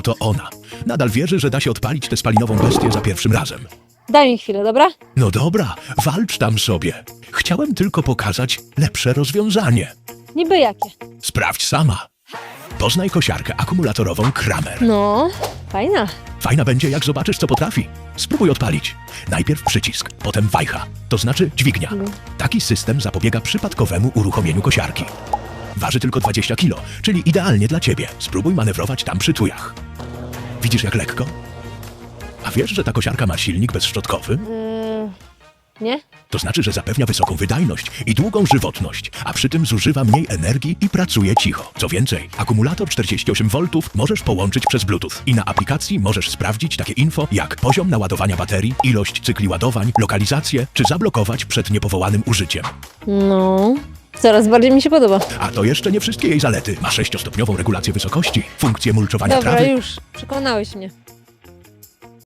oto ona. Nadal wierzy, że da się odpalić tę spalinową bestię za pierwszym razem. Daj mi chwilę, dobra? No dobra, walcz tam sobie. Chciałem tylko pokazać lepsze rozwiązanie. Niby jakie? Sprawdź sama. Poznaj kosiarkę akumulatorową Kramer. No, fajna. Fajna będzie, jak zobaczysz, co potrafi. Spróbuj odpalić. Najpierw przycisk, potem wajcha, to znaczy dźwignia. Taki system zapobiega przypadkowemu uruchomieniu kosiarki. Waży tylko 20 kg, czyli idealnie dla ciebie. Spróbuj manewrować tam przy tujach. Widzisz, jak lekko? A wiesz, że ta kosiarka ma silnik bezszczotkowy? Yy, nie? To znaczy, że zapewnia wysoką wydajność i długą żywotność, a przy tym zużywa mniej energii i pracuje cicho. Co więcej, akumulator 48V możesz połączyć przez Bluetooth i na aplikacji możesz sprawdzić takie info jak poziom naładowania baterii, ilość cykli ładowań, lokalizację, czy zablokować przed niepowołanym użyciem. No, coraz bardziej mi się podoba. A to jeszcze nie wszystkie jej zalety. Ma 6-stopniową regulację wysokości, funkcję mulczowania Dobra, trawy, już. Przekonałeś mnie.